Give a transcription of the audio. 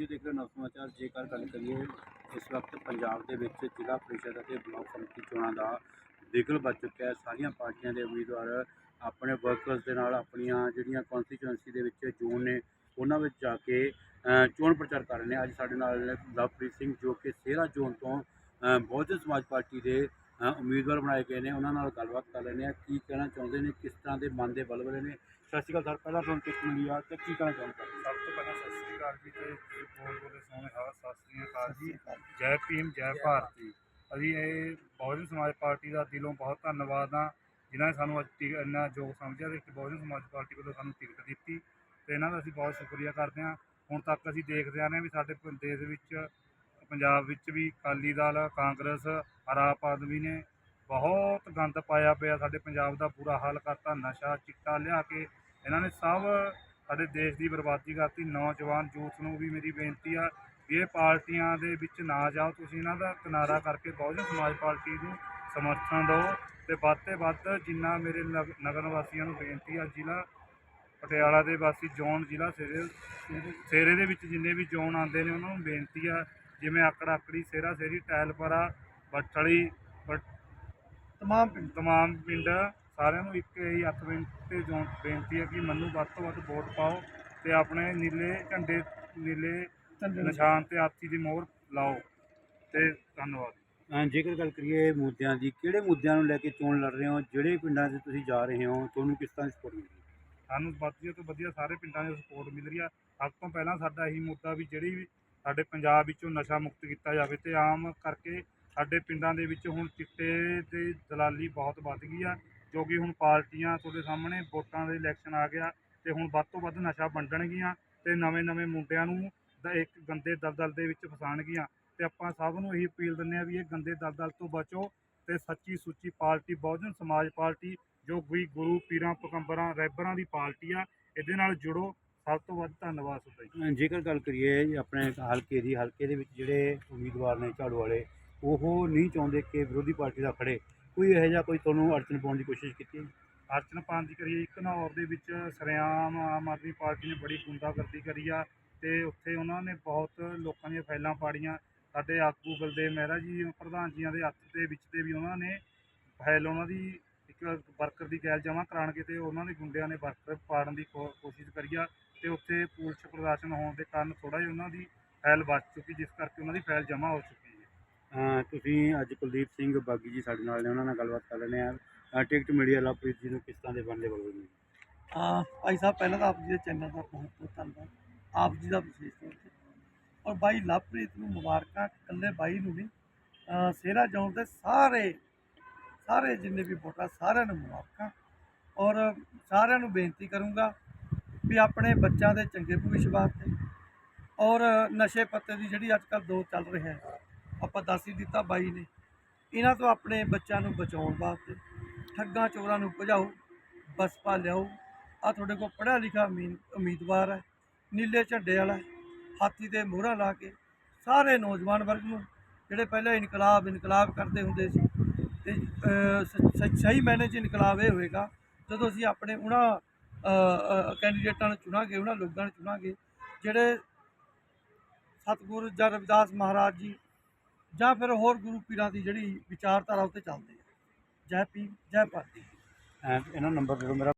ਤੁਸੀਂ ਦੇਖ ਰਹੇ ਨਵ ਸਮਾਚਾਰ ਜੇਕਰ ਗੱਲ ਕਰੀਏ, ਇਸ ਵਕਤ ਪੰਜਾਬ ਦੇ ਵਿੱਚ ਜ਼ਿਲ੍ਹਾ ਪ੍ਰੀਸ਼ਦ ਅਤੇ ਬਲਾਕ ਕਮੇਟੀ ਚੋਣਾਂ ਦਾ ਬਿਗਲ ਵੱਜ ਚੁੱਕਿਆ ਹੈ। ਸਾਰੀਆਂ ਪਾਰਟੀਆਂ ਦੇ ਉਮੀਦਵਾਰ ਆਪਣੇ ਵਰਕਰਸ ਦੇ ਨਾਲ ਆਪਣੀਆਂ ਜਿਹੜੀਆਂ ਕਨਸਟੀਚੁਐਂਸੀ ਦੇ ਵਿੱਚ ਜ਼ੋਨ ਨੇ, ਉਹਨਾਂ ਵਿੱਚ ਜਾ ਕੇ ਚੋਣ ਪ੍ਰਚਾਰ ਕਰ ਰਹੇ ਨੇ। ਅੱਜ ਸਾਡੇ ਨਾਲ ਲਵਪ੍ਰੀਤ ਸਿੰਘ ਜੋ ਕਿ ਸੇਰਾ ਜ਼ੋਨ ਤੋਂ ਬਹੁਜਨ ਸਮਾਜ ਪਾਰਟੀ ਦੇ ਉਮੀਦਵਾਰ ਬਣਾਏ ਗਏ ਨੇ, ਉਹਨਾਂ ਨਾਲ ਗੱਲਬਾਤ ਕਰ ਲੈਂਦੇ ਆ ਕੀ ਕਹਿਣਾ ਚਾਹੁੰਦੇ ਨੇ, ਕਿਸ ਤਰ੍ਹਾਂ ਦੇ ਮਨ ਦੇ ਬਲਬਲੇ ਨੇ? ਸਤਿ ਸ਼੍ਰੀ ਅਕਾਲ ਸਰ, ਪਹਿਲਾਂ ਤੁਹਾਨੂੰ ਟਿਕਟ ਮਿਲੀ ਆ ਤੇ ਕੀ ਕਹਿਣਾ ਚਾਹੁੰਦੇ ਸਰ ਅਕਾਲ ਜੀ ਤੇ ਬੋਲ ਬੋਲੇ ਸੋਹਣੇ ਹਾਲ ਸਤਿ ਸ੍ਰੀ ਅਕਾਲ ਜੀ। ਜੈ। ਭੀਮ ਜੈ ਭਾਰਤੀ। ਅਸੀਂ ਇਹ ਬਹੁਜਨ ਸਮਾਜ ਪਾਰਟੀ ਦਾ ਦਿਲੋਂ ਬਹੁਤ ਧੰਨਵਾਦ ਆ ਜਿਨ੍ਹਾਂ ਨੇ ਸਾਨੂੰ ਅੱਜ ਟਿਕ ਇੰਨਾ ਯੋਗ ਸਮਝਿਆ ਤੇ ਬਹੁਜਨ ਸਮਾਜ ਪਾਰਟੀ ਵੱਲੋਂ ਸਾਨੂੰ ਟਿਕਟ ਦਿੱਤੀ ਤੇ ਇਹਨਾਂ ਦਾ ਅਸੀਂ ਬਹੁਤ ਸ਼ੁਕਰੀਆ ਕਰਦੇ ਹਾਂ। ਹੁਣ ਤੱਕ ਅਸੀਂ ਦੇਖਦੇ ਆ ਰਹੇ ਹਾਂ ਵੀ ਸਾਡੇ ਪ- ਦੇਸ਼ ਵਿੱਚ ਪੰਜਾਬ ਵਿੱਚ ਵੀ ਅਕਾਲੀ ਦਲ ਕਾਂਗਰਸ ਆਪ ਆਦਮੀ ਨੇ ਬਹੁਤ ਗੰਦ ਪਾਇਆ ਪਿਆ ਸਾਡੇ ਪੰਜਾਬ ਦਾ ਬੁਰਾ ਹਾਲ ਕਰਤਾ ਨਸ਼ਾ ਚਿੱਟਾ ਲਿਆ ਕੇ ਇਹਨਾਂ ਨੇ ਸਭ ਸਾਡੇ ਦੇਸ਼ ਦੀ ਬਰਬਾਦੀ ਕਰਤੀ ਨੌਜਵਾਨ ਯੂਥ ਨੂੰ ਵੀ ਮੇਰੀ ਬੇਨਤੀ ਆ ਇਹ ਪਾਰਟੀਆਂ ਦੇ ਵਿੱਚ ਨਾ ਜਾਓ ਤੁਸੀਂ ਇਹਨਾਂ ਦਾ ਕਿਨਾਰਾ ਕਰਕੇ ਬਹੁਜਨ ਸਮਾਜ ਪਾਰਟੀ ਨੂੰ ਸਮਰਥਨ ਦਿਓ ਤੇ ਵੱਧ ਤੇ ਵੱਧ ਜਿੰਨਾ ਮੇਰੇ ਨਗ- ਨਗਰ ਵਾਸੀਆਂ ਨੂੰ ਬੇਨਤੀ ਆ ਜ਼ਿਲ੍ਹਾ ਪਟਿਆਲਾ ਦੇ ਵਾਸੀ ਜ਼ੋਨ ਜ਼ਿਲ੍ਹਾ ਸੇਰੇ ਸੇਰੇ ਦੇ ਵਿੱਚ ਜਿੰਨੇ ਵੀ ਜ਼ੋਨ ਆਉਂਦੇ ਨੇ ਉਹਨਾਂ ਨੂੰ ਬੇਨਤੀ ਆ ਜਿਵੇਂ ਆਕੜਾ ਆਕੜੀ ਸੇਰਾ ਸੇਰੀ ਟੈਲਪਰਾ ਬੱਠਲੀ ਬਟ ਤਮਾਮ ਤਮਾਮ ਪਿੰਡ ਸਾਰਿਆਂ ਨੂੰ ਇੱਕ ਹੀ ਹੱਥ ਬੇਨ- ਤੇ ਜੋ ਬੇਨਤੀ ਹੈ ਕਿ ਮੈਨੂੰ ਵੱਧ ਤੋਂ ਵੱਧ ਵੋਟ ਪਾਓ ਤੇ ਆਪਣੇ ਨੀਲੇ ਝੰਡੇ ਨੀਲੇ ਝੰਡੇ ਨਿਸ਼ਾਨ ਤੇ ਹਾਥੀ ਦੀ ਮੋਹਰ ਲਾਓ ਤੇ ਧੰਨਵਾਦ। ਅ, ਜੇਕਰ ਗੱਲ ਕਰੀਏ ਮੁੱਦਿਆਂ ਦੀ ਕਿਹੜੇ ਮੁੱਦਿਆਂ ਨੂੰ ਲੈ ਕੇ ਚੋਣ ਲੜ ਰਹੇ ਹੋ? ਜਿਹੜੇ ਪਿੰਡਾਂ 'ਚ ਤੁਸੀਂ ਜਾ ਰਹੇ ਹੋ ਤੁਹਾਨੂੰ ਕਿਸ ਤਰ੍ਹਾਂ ਦੀ ਸਪੋਰਟ ਮਿਲੀ? ਸਾਨੂੰ ਵਧੀਆ ਤੋਂ ਵਧੀਆ ਸਾਰੇ ਪਿੰਡਾਂ ਦੀ ਸਪੋਰਟ ਮਿਲ ਰਹੀ ਆ। ਸਭ ਤੋਂ ਪਹਿਲਾਂ ਸਾਡਾ ਇਹੀ ਮੁੱਦਾ ਵੀ ਜਿਹੜੀ ਵੀ ਸਾਡੇ ਪੰਜਾਬ ਵਿੱਚੋਂ ਨਸ਼ਾ ਮੁਕਤ ਕੀਤਾ ਜਾਵੇ ਤੇ ਆਮ ਕਰਕੇ ਸਾਡੇ ਪਿੰਡਾਂ ਦੇ ਵਿੱਚ ਹੁਣ ਚਿੱਟੇ ਤੇ ਦਲਾਲੀ ਬਹੁਤ ਵੱਧ ਗਈ ਆ। ਜੋ ਕਿ ਹੁਣ ਪਾਰਟੀਆਂ ਤੁਹਾਡੇ ਸਾਹਮਣੇ, ਵੋਟਾਂ ਦੇ ਇਲੈਕਸ਼ਨ ਆ ਗਿਆ ਤੇ ਹੁਣ ਵੱਧ ਤੋਂ ਵੱਧ ਨਸ਼ਾ ਵੰਡਣਗੀਆਂ ਤੇ ਨਵੇਂ-ਨਵੇਂ ਮੁੰਡਿਆਂ ਨੂੰ ਦ- ਇੱਕ ਗੰਦੇ ਦਲਦਲ ਦੇ ਵਿੱਚ ਫਸਾਣਗੀਆਂ। ਤੇ ਆਪਾਂ ਸਭ ਨੂੰ ਇਹੀ ਅਪੀਲ ਦਿੰਦੇ ਆ ਵੀ ਇਹ ਗੰਦੇ ਦਲਦਲ ਤੋਂ ਬਚੋ ਤੇ ਸੱਚੀ ਸੁੱਚੀ ਪਾਰਟੀ, ਬਹੁਜਨ ਸਮਾਜ ਪਾਰਟੀ, ਜੋ ਵੀ ਗੁਰੂ, ਪੀਰਾਂ ਪਕੰਬਰਾਂ ਰਹਿਬਰਾਂ ਦੀ ਪਾਰਟੀ ਆ, ਇਹਦੇ ਨਾਲ ਜੁੜੋ। ਸਭ ਤੋਂ ਵੱਧ ਧੰਨਵਾਦ ਤੁਹਾਡਾ ਜੀ। ਜੇਕਰ ਗੱਲ ਕਰੀਏ ਆਪਣੇ ਹਲਕੇ ਦੀ, ਹਲਕੇ ਦੇ ਵਿੱਚ ਜਿਹੜੇ ਉਮੀਦਵਾਰ ਨੇ ਝਾੜੂ ਵਾਲੇ, ਉਹ ਨਹੀਂ ਚਾਹੁੰਦੇ ਕਿ ਵਿਰੋਧੀ ਪਾਰਟੀ ਦਾ ਖੜੇ। ਕੋਈ ਇਹੋ ਜਿਹਾ ਕੋਈ ਤੁਹਾਨੂੰ ਅੜਚਨ ਪਾਉਣ ਦੀ ਕੋਸ਼ਿਸ਼ ਕੀਤੀ ਹੈ? ਅਰਚਨ ਪਾਉਣ ਦੀ ਕਰੀਏ ਇੱਕ ਘਨੌਰ ਦੇ ਵਿੱਚ ਸਰਿਆਮ ਆਮ ਆਦਮੀ ਪਾਰਟੀ ਨੇ ਬੜੀ ਗੁੰਡਾਗਰਦੀ ਕਰੀ ਆ ਤੇ ਉੱਥੇ ਉਹਨਾਂ ਨੇ ਬਹੁਤ ਲੋਕਾਂ ਦੀਆਂ ਫਾਈਲਾਂ ਪਾੜੀਆਂ ਸਾਡੇ ਆਗੂ ਬਲਦੇਵ ਮਹਿਰਾ ਜੀ, ਪ੍ਰਧਾਨ ਜੀਆਂ ਦੇ ਹੱਥ ਦੇ ਵਿੱਚ ਤੇ ਵੀ ਉਹਨਾਂ ਨੇ ਫਾਈਲ ਉਹਨਾਂ ਦੀ ਇੱਕ ਵਰਕਰ ਦੀ ਗੈਲ ਜਮ੍ਹਾਂ ਕਰਾਉਣ ਕੇ ਤੇ ਉਹਨਾਂ ਦੇ ਗੁੰਡਿਆਂ ਨੇ ਵਰਕਰ ਪਾੜਨ ਦੀ ਕੋ- ਕੋਸ਼ਿਸ਼ ਕਰੀ ਆ ਤੇ ਉੱਥੇ ਪੁਲਿਸ ਪ੍ਰਦਰਸ਼ਨ ਹੋਣ ਦੇ ਕਾਰਨ ਥੋੜਾ ਜਿਹਾ ਉਹਨਾਂ ਦੀ ਫਾਈਲ ਬਚ ਚੁੱਕੀ, ਜਿਸ ਕਰਕੇ ਉਹਨਾਂ ਦੀ ਫਾਈਲ ਜਮ੍ਹਾਂ ਹੋ ਚੁੱਕੀ ਹੈ ਤੁਸੀਂ ਅੱਜ ਕੁਲਦੀਪ ਸਿੰਘ ਬਾਗੀ ਜੀ ਸਾਡੇ ਨਾਲ ਨੇ, ਉਹਨਾਂ ਨਾਲ ਗੱਲਬਾਤ ਕਰ ਲੈਂਦੇ ਆ ਟਿਕਟ ਮੀਡੀਆ ਲਵਪ੍ਰੀਤ ਜੀ ਨੂੰ ਕਿਸ ਤਰ੍ਹਾਂ ਦੇ ਬਣਦੇ ਬਲਬਲੇ ਨੇ ਹਾਂ ਭਾਈ ਸਾਹਿਬ, ਪਹਿਲਾਂ ਤਾਂ ਆਪ ਜੀ ਦੇ ਚੈਨਲ ਦਾ ਬਹੁਤ ਬਹੁਤ ਧੰਨਵਾਦ। ਆਪ ਜੀ ਦਾ ਵਿਸ਼ੇਸ਼ ਤੌਰ ਤੇ। ਔਰ ਬਾਈ ਲਵਪ੍ਰੀਤ ਨੂੰ ਮੁਬਾਰਕਾਂ, ਇਕੱਲੇ ਬਾਈ ਨੂੰ ਨਹੀਂ, ਅਹ ਸੇਰਾ ਜੌਨ ਦੇ ਸਾਰੇ ਸਾਰੇ ਜਿੰਨੇ ਵੀ ਵੋਟਾਂ, ਸਾਰਿਆਂ ਨੂੰ ਮੁਬਾਰਕਾਂ। ਔਰ ਸਾਰਿਆਂ ਨੂੰ ਬੇਨਤੀ ਕਰੂੰਗਾ ਵੀ ਆਪਣੇ ਬੱਚਿਆਂ ਦੇ ਚੰਗੇ ਭਵਿੱਖ ਵਾਸਤੇ। ਔਰ ਨਸ਼ੇ ਪੱਤੇ ਦੀ ਜਿਹੜੀ ਅੱਜ ਕੱਲ੍ਹ ਦੌਰ ਚੱਲ ਰਿਹਾ ਹੈ ਆਪਾਂ ਦੱਸ ਹੀ ਦਿੱਤਾ ਬਾਈ ਨੇ। ਇਹਨਾਂ ਤੋਂ ਆਪਣੇ ਬੱਚਿਆਂ ਨੂੰ ਬਚਾਉਣ ਵਾਸਤੇ ਠੱਗਾਂ ਚੋਰਾਂ ਨੂੰ ਭਜਾਓ ਬਸਪਾ ਲਿਆਓ। ਆ ਤੁਹਾਡੇ ਕੋਲ ਪੜ੍ਹਿਆ ਲਿਖਿਆ ਉਮੀ- ਉਮੀਦਵਾਰ ਹੈ, ਨੀਲੇ ਝੰਡੇ ਵਾਲਾ ਹਾਥੀ ਦੇ ਮੋਹਰਾ ਲਾ ਕੇ ਸਾਰੇ ਨੌਜਵਾਨ ਵਰਗ ਨੂੰ, ਜਿਹੜੇ ਪਹਿਲਾਂ ਇਨਕਲਾਬ ਇਨਕਲਾਬ ਕਰਦੇ ਹੁੰਦੇ ਸੀ, ਤੇ ਸਹੀ ਮਾਇਨੇ 'ਚ ਇਨਕਲਾਬ ਇਹ ਹੋਏਗਾ, ਜਦੋਂ ਅਸੀਂ ਆਪਣੇ ਉਹਨਾਂ ਕੈਂਡੀਡੇਟਾਂ ਨੂੰ ਚੁਣਾਂਗੇ, ਉਹਨਾਂ ਲੋਕਾਂ ਨੂੰ ਚੁਣਾਂਗੇ, ਜਿਹੜੇ ਸਤਿਗੁਰੂ ਜਾਂ ਰਵਿਦਾਸ ਮਹਾਰਾਜ ਜੀ ਜਾਂ ਫਿਰ ਹੋਰ ਗੁਰੂ ਪੀਰਾਂ ਦੀ ਜਿਹੜੀ ਵਿਚਾਰਧਾਰਾ ਉੱਤੇ ਚੱਲਦੇ ਆ ਜੈ ਭੀਮ ਜੈ ਭਾਰਤੀ। ਅ, ਇਹਨਾਂ ਨੰਬਰ ਦੇ ਮੇਰਾ।